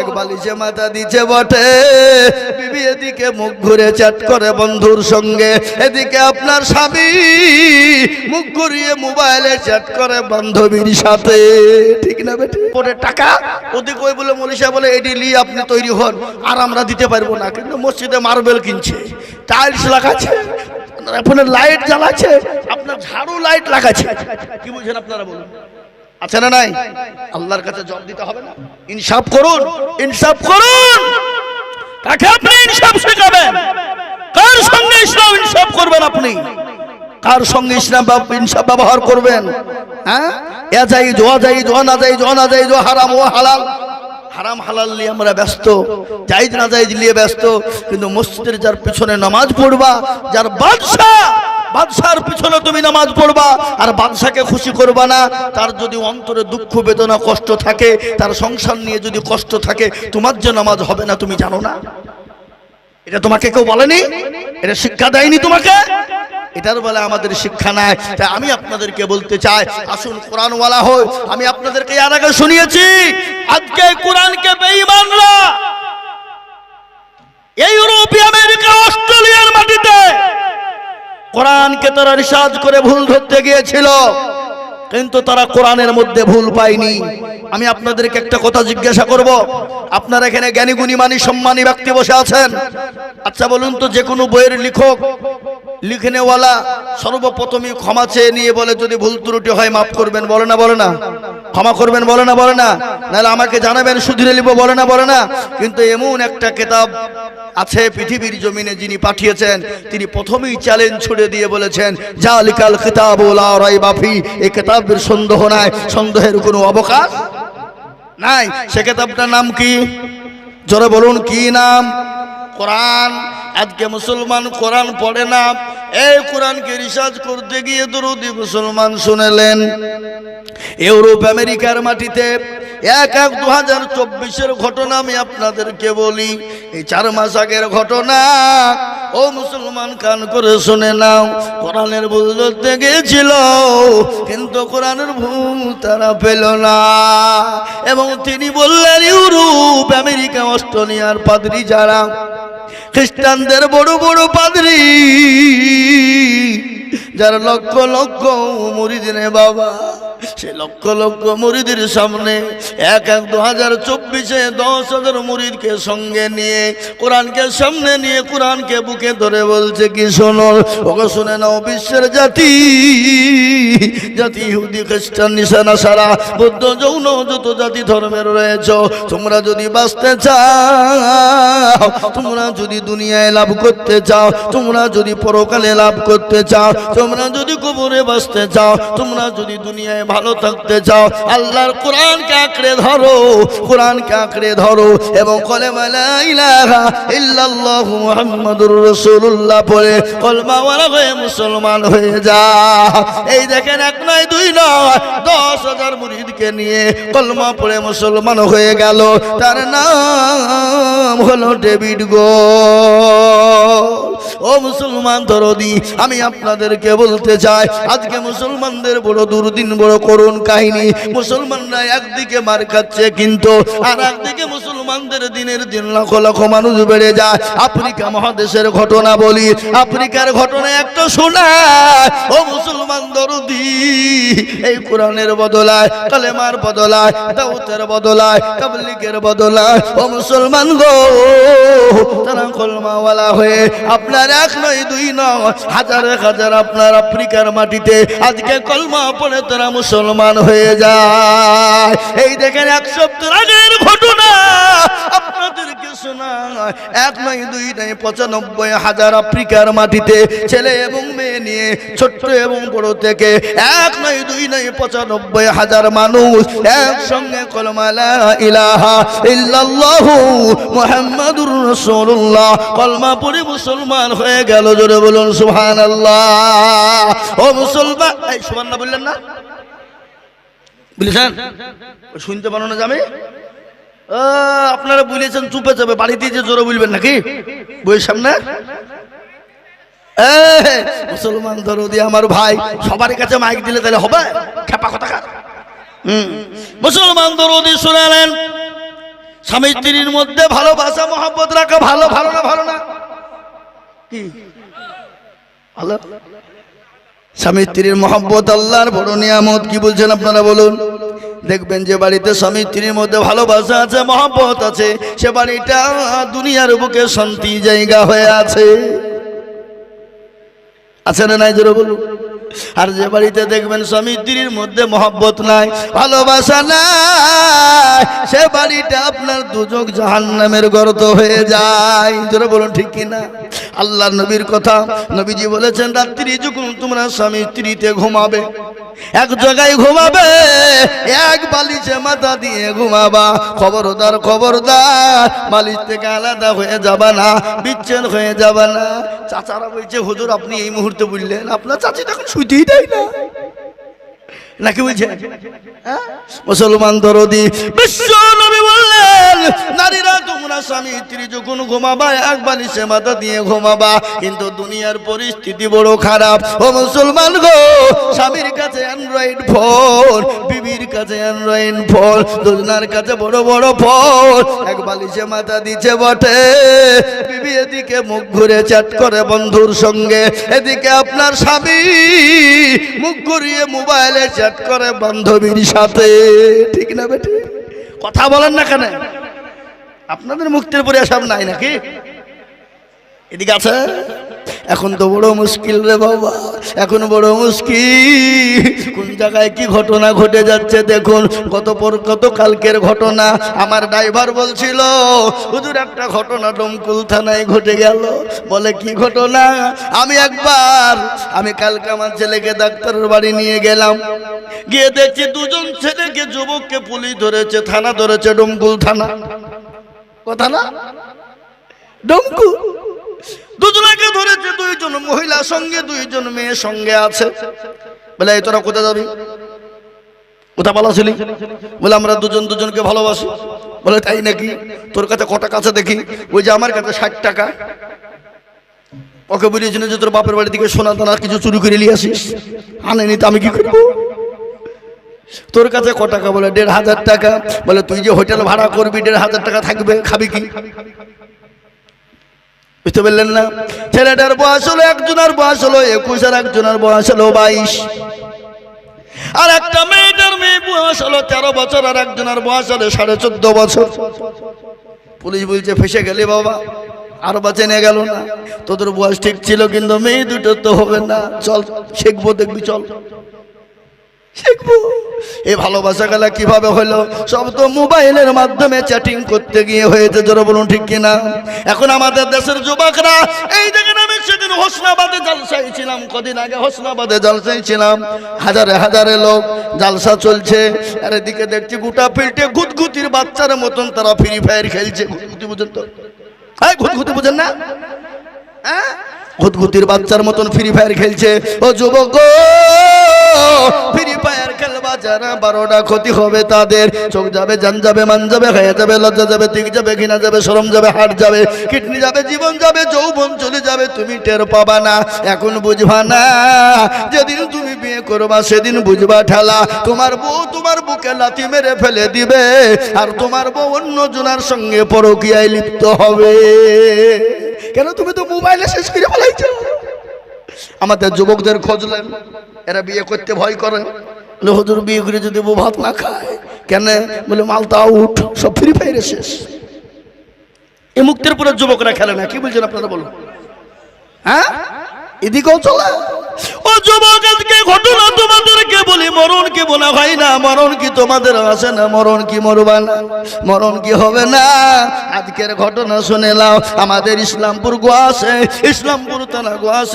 এক বালিশে মাথা দিচ্ছে বটে। বিবি এদিকে মুখ ঘুরে চ্যাট করে বন্ধুর সঙ্গে। এদিকে আপনার স্বামী মুখ ঘুরিয়ে মোবাইলে চ্যাট করে বান্ধবীর সাথে। ঠিক না বেটি? পরে টাকা, ওদিকে ওই বলে মনীষা বলে এটি লি, আপনি তৈরি হন। আর আমরা দিতে পারব না, কিন্তু মসজিদে মার্বেল কিনছে। টাইলস লাগাচ্ছে, আপনার লাইট জ্বালাচ্ছে, আপনার ঝাড়ু লাইট লাগাচ্ছে। কি বুঝছেন আপনারা বলুন? আছে না নাই? আল্লাহর কাছে জব দিতে হবে না। ইনসাফ করুন ইনসাফ করুন। কাকে আপনি ইনসাফ শেখাবেন? কার সঙ্গে ইসলাম ইনসাফ করবেন আপনি? কার সঙ্গে ইসলাম ইনসাফ ব্যবহার করবেন? হ্যাঁ? এ যাই জোয়া যাই জোয়া না যাই জোয়া না যাই জো হারাম, ও হালাল। হারাম, হালাল নিয়ে আমরা ব্যস্ত। জাইজ না জাইজ নিয়ে ব্যস্ত। কিন্তু মসজিদের যার পিছনে নামাজ পড়বা, যার বাদশাহ বাদশার নামাজ পড়বা, আর বাদশাকে খুশি করবা না। তার যদি অন্তরে দুঃখ, বেদনা, কষ্ট থাকে, তার সংসার নিয়ে যদি কষ্ট থাকে, তোমার যে নামাজ হবে না, তুমি জানো না? এটা তোমাকে কেউ বলেনি? এটা শিক্ষা দেয়নি তোমাকে? এটার বলে আমাদের শিক্ষা নাই। তাই আমি আপনাদেরকে বলতে চাই, আসুন কোরআনওয়ালা হই। আমি আপনাদেরকে এর আগে শুনিয়েছি, আজকে কোরআনকে বেঈমানরা এই ইউরোপী, আমেরিকা অস্ট্রেলিয়ার মাটিতে কোরআনকে তারা রিসার্চ করে ভুল ধরতে গিয়েছিল, কিন্তু তারা কোরআনের মধ্যে ভুল পায়নি। আমি আপনাদেরকে একটা কথা জিজ্ঞাসা করব, আপনারা এখানে জ্ঞানী গুণী মানি সম্মানী ব্যক্তি বসে আছেন? আচ্ছা বলুন তো, যে কোনো বইয়ের লেখক, লিখনেওয়ালা সর্বপ্রথমই ক্ষমা চেয়ে নিয়ে বলে, যদি ভুল ত্রুটি হয়, মাফ করবেন, বলে না বলে না? ক্ষমা করবেন, বলে না বলে না। নাহলে আমাকে জানাবেন, সুধীরে লিব বলে না বলে না। কিন্তু এমন একটা কেতাব আছে পৃথিবীর জমিনে যিনি পাঠিয়েছেন। তিনি প্রথমেই চ্যালেঞ্জ ছুড়ে দিয়ে বলেছেন, জালিকাল কিতাব লা রাইবা ফি। এই কিতাবের সন্দেহ নাই, সন্দেহের কোনো অবকাশ নাই। সে কেতাবটার নাম কি? জোরে বলুন, কি নাম? কোরআন, আজকে মুসলমান কোরআন পড়ে না, এই কোরআনকে রিসার্চ করতে গিয়ে দরুদি মুসলমান শুনেলেন। ইউরোপ, আমেরিকার মাটিতে এক এক দু হাজার চব্বিশের ঘটনা আমি আপনাদেরকে বলি। এই চার মাস আগের ঘটনা, ও মুসলমান কান করে শুনে নাও, কোরআনের ভুল ধরতে গিয়েছিল, কিন্তু কোরআনের ভুল তারা পেল না। এবং তিনি বললেন, ইউরোপ, আমেরিকা, অস্ট্রেলিয়ার পাদ্রি যারা খ্রিস্টানদের বড় বড় পাদ্রি। যার লক্ষ লক্ষ মুরিদিনে বাবা। সে লক্ষ লক্ষ মুরিদের সামনে, এক এক দু হাজার চব্বিশে দশ হাজার মুরিদকে সঙ্গে নিয়ে, কোরআনকে সামনে নিয়ে কোরআনকে বুকে ধরে বলছে, কি শোনো? ওকে শুনে নাও, বিশ্বের জাতি জাতি ইহুদি, খ্রিস্টান, নিশানা সারা বৌদ্ধ, যৌন যত জাতি ধর্মের রয়েছ। তোমরা যদি বাঁচতে চাও, তোমরা যদি দুনিয়ায় লাভ করতে চাও, তোমরা যদি পরকালে লাভ করতে চাও, তোমরা যদি কবরে বাঁচতে চাও, তোমরা যদি দুনিয়ায় ভালো থাকতে চাও, আল্লাহর কোরআনকে আঁকড়ে ধরো, কোরআনকে আঁকড়ে ধরো এবং মুহাম্মাদুর হয়ে মুসলমান হয়ে যা। এই দেখেন, এক নয়, দুই নয়, দশ হাজার মুরিদকে নিয়ে কলমা পড়ে মুসলমান হয়ে গেল। তার নাম হলো ডেভিড গো ও মুসলমান দরদি, আমি আপনাদেরকে বলতে চাই, আজকে মুসলমানদের বড় দুর্দিন, বড় করুণ কাহিনী। মুসলমানরা একদিকে মার খাচ্ছে কিন্তু আর একদিকে মুসলমানদের দিনের দিন লক্ষ লক্ষ মানুষ বেড়ে যায়। আফ্রিকা মহাদেশের ঘটনা বলি, আফ্রিকার ঘটনা একটা শোনা। ও মুসলমান দরদি, এই কোরআনের বদলায়, কালেমার বদলায়, দাউতের বদলায়, তাবলিগের বদলায়। ও মুসলমান গো, তারা কলমাওয়ালা হয়ে আপনার এক নয়, দুই নয়, হাজার হাজার আপনার আফ্রিকার মাটিতে আজকে কলমা পড়ে তারা মুসলমান হয়ে যায়। এই দেখেন, এক সপ্তাহ আগের ঘটনা। আপনাদেরকে শোনা এক নয় দুই নয় পঁচানব্বই হাজার আফ্রিকার মাটিতে ছেলে এবং মেয়ে নিয়ে ছোট্ট এবং বড় থেকে এক নয় দুই নয় পঁচানব্বই হাজার মানুষ একসঙ্গে কলমালা ইলাহা ইল্লাল্লাহু মুহাম্মাদুর রাসূলুল্লাহ। কলমা পড়ে মুসলমান হয়ে গেল, জোরে বলুন সুবহানাল্লাহ। ও মুসলমান এই সুবহান না বললেন না। বুঝলেন শুনতে পারো না ও, আপনারা বলেছেন চুপে চাপে বাড়িতে যে জোরে বলবেন নাকি? বইয়ের সামনে? মুসলমান দরদি আমার ভাই সবার কাছে মাইক দিলে তাহলে হবে? খেপা কথা হুম। মুসলমান দরদি শুনালেন স্বামী স্ত্রীর মধ্যে ভালোবাসা মহাব্বত রাখা ভালো ভালো না ভালো না। কি? ভালো? স্বামী স্ত্রীর মহব্বত, আল্লাহর বড় নিয়ামত, কি বলছেন আপনারা বলুন? দেখবেন যে বাড়িতে স্বামী স্ত্রীর মধ্যে ভালোবাসা আছে, মহব্বত আছে, সে বাড়িটা দুনিয়ার বুকে শান্তি জায়গা হয়ে আছে। আছে না নাই, জোরে বলুন? আর যে বাড়িতে দেখবেন স্বামী স্ত্রীর মধ্যে মহব্বত নাই, ভালোবাসা নাই, সে বাড়িটা আপনার দুজক জাহান নামের গর্ত হয়ে যায়। জোরে বলুন, ঠিক কিনা? আল্লাহ নবীর কথা নবীজি বলেছেন, রাত্রি যখন তোমরা স্বামী স্ত্রীতে ঘুমাবে, এক জায়গায় ঘুমাবে, এক বালিশে মাথা দিয়ে ঘুমাবা। খবরদার খবরদার, বালিশ থেকে আলাদা হয়ে যাবা না, বিচ্ছেদ হয়ে যাবা না। চাচারা বলছে, হুজুর, আপনি এই মুহূর্তে বললেন, আপনার চাচি তখন শুইতেই দেয় না। নাকি বলছে? হ্যাঁ? মুসলমান দরদি, বিশ্ব নারীরা তোমরা স্বামী স্ত্রী যখন ঘুমাবা, এক বালিশে মাথা দিয়ে ঘুমাবা, কিন্তু দুনিয়ার পরিস্থিতি বড় খারাপ। ও মুসলমান গো, স্বামীর কাছে অ্যান্ড্রয়েড ফোন, বিবির কাছে অ্যান্ড্রয়েড ফোন, দুজনার কাছে বড় বড় ফোন। এক বালিশে মাথা দিচ্ছে বটে। বিবি এদিকে মুখ ঘুরে চ্যাট করে বন্ধুর সঙ্গে। এদিকে আপনার স্বামী মুখ ঘুরিয়ে মোবাইলে চ্যাট করে বান্ধবীর সাথে। ঠিক না বেটি? কথা বলেন না কেন? আপনাদের মুক্তির পরে সব নাই নাকি? এদিকে আছে। এখন তো বড় মুশকিল রে বাবা, এখন বড় মুশকিল। কোন জায়গায় কি ঘটনা ঘটে যাচ্ছে দেখুন পর কত কালকের ঘটনা। আমার ড্রাইভার বলছিল, হুজুর, একটা ঘটনা ডমকুল থানায় ঘটে গেল। বলে, কি ঘটনা? আমি একবার, আমি কালকে আমার ছেলেকে ডাক্তারের বাড়ি নিয়ে গেলাম। গিয়ে দেখছি দুজন ছেলেকে, যুবককে পুলিশ ধরেছে, থানা ধরেছে ডমকুল থানা। কথা না? ডমকু দুজনকে ধরেছে, দুইজন মহিলা সঙ্গে, দুইজন মেয়ে সঙ্গে আছে। বলে, এই তোরা কোথায় যাবি? কোথা বলা ছিলি? বলে, আমরা দুজন দুজনকে ভালোবাসি। বলে, তাই নাকি? তোর কাছে কটা কাছে দেখি? ওই যে আমার কাছে ষাট টাকা। ওকে বুঝিয়েছিল যে তোর বাপের বাড়ি থেকে সোনা দানা কিছু চুরি করে নিয়ে আসিস? আনেনি তো আমি কি করব? তোর কাছে ক টাকা? বলে, দেড় হাজার টাকা। বলে, তুই যে হোটেল ভাড়া করবি, দেড় হাজার টাকা থাকবে, খাবি কি? বুঝতে পারলেন না? ছেলেটার বয়স হলো একজনের, বয়স হলো একুশ, আর একজনের বয়স হলো বাইশ। আর একটা মেয়েটার মেয়ে বয়স হলো তেরো বছর, আর একজনের বয়স হলো সাড়ে চোদ্দ বছর। পুলিশ বলছে, ফেসে গেলে বাবা, আর বাঁচে নিয়ে গেল না। তোদের বয়স ঠিক ছিল, কিন্তু মেয়ে দুটো তো হবে না। চল, শিখব, দেখবি, চল। শিখব। এই ভালোবাসা গেলা কীভাবে হলো? সব তো মোবাইলের মাধ্যমে চ্যাটিং করতে গিয়ে হয়েছে, জোরে বলুন ঠিক কিনা? এখন আমাদের দেশের যুবকরা, এই দেখেন আমি সেদিন হোসনাবাদে জালসাই ছিলাম, কদিন আগে হোসনাবাদে জালসাই ছিলাম। হাজারে হাজারে লোক জালসা চলছে, আর এদিকে দেখছি গোটা ফিল্টে গুতগুতির বাচ্চার মতন তারা ফ্রি ফায়ার খেলছে। গুতগুতি বুঝেন তো? হ্যাঁ গুতগুতি বুঝেন না? হ্যাঁ? গুতগুতির বাচ্চার মতন ফ্রি ফায়ার খেলছে। ও যুবক ফ্রি ফায়ার খেলবা যারা বারোটা ক্ষতি হবে তাদের। চোখ যাবে, জান যাবে, মান যাবে হয়ে যাবে, লজ্জা যাবে তিক যাবে, ঘৃণা যাবে সরম যাবে, হাট যাবে, কিডনি যাবে, জীবন যাবে, যৌবন চলে যাবে, তুমি টের পাবা না। এখন বুঝবা না, যেদিন তুমি বিয়ে করবা, সেদিন বুঝবা ঠেলা। তোমার বউ তোমার বুকে লাথি মেরে ফেলে দিবে, আর তোমার বউ অন্য জনার সঙ্গে পরকিয়ায় লিপ্ত হবে। কেন তুমি তো মোবাইলে শেষ করে ফেলাইছো? আমাদের যুবকদের খোঁজলেন, এরা বিয়ে করতে ভয় করে। হুজুর, বিয়ে করে যদি বউ ভাত না খায়, কেন? বলে মালতা আউট সব ফ্রি ফায়ারে শেষ। এই মুক্তির পরে যুবকরা খেলে না, কি বলছেন আপনারা বলুন? হ্যাঁ? এদিকেও চলে। ও যুবক, আজকে ঘটনা তোমাদেরকে বলি, মরণ কি বলা হয় না, মরণ কি তোমাদের আসে না, মরণ কি মরবা না, মরণ কি হবে না? আজকের ঘটনা শুনে শুনেলাম আমাদের ইসলামপুর গোয়াসে ইসলামপুর থানা গোয়াসে